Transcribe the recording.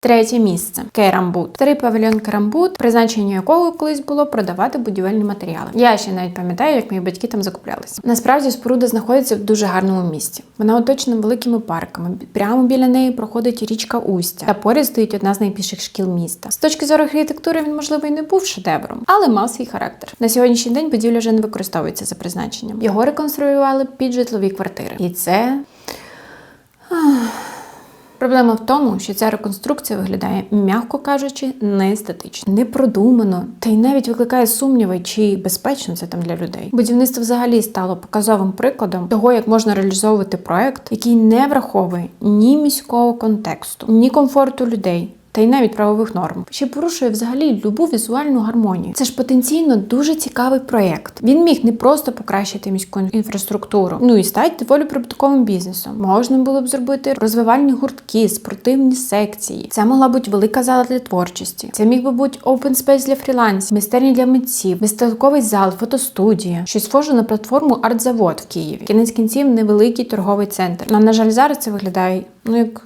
Третє місце Керамбут. Старий павільйон Керамбут, призначення якого колись було продавати будівельні матеріали. Я ще навіть пам'ятаю, як мої батьки там закуплялися. Насправді споруда знаходиться в дуже гарному місці. Вона оточена великими парками. Прямо біля неї проходить річка Устя, та поряд стоїть одна з найбільших шкіл міста. З точки зору архітектури він можливо і не був шедевром, але мав свій характер. На сьогоднішній день будівля вже не використовується за призначенням. Його реконструювали під житлові квартири, і це. Проблема в тому, що ця реконструкція виглядає, м'яко кажучи, неестетично, непродумано, та й навіть викликає сумніви, чи безпечно це там для людей. Будівництво взагалі стало показовим прикладом того, як можна реалізовувати проект, який не враховує ні міського контексту, ні комфорту людей. Та й навіть правових норм ще порушує взагалі любу візуальну гармонію. Це ж потенційно дуже цікавий проєкт. Він міг не просто покращити міську інфраструктуру, ну і стати доволі прибутковим бізнесом. Можна було б зробити розвивальні гуртки, спортивні секції. Це могла бути велика зала для творчості. Це міг би бути open space для фрілансів, майстерні для митців, виставковий зал, фотостудія, щось схоже на платформу артзавод в Києві. Кінець кінців невеликий торговий центр. На, на жаль, зараз це виглядає ну як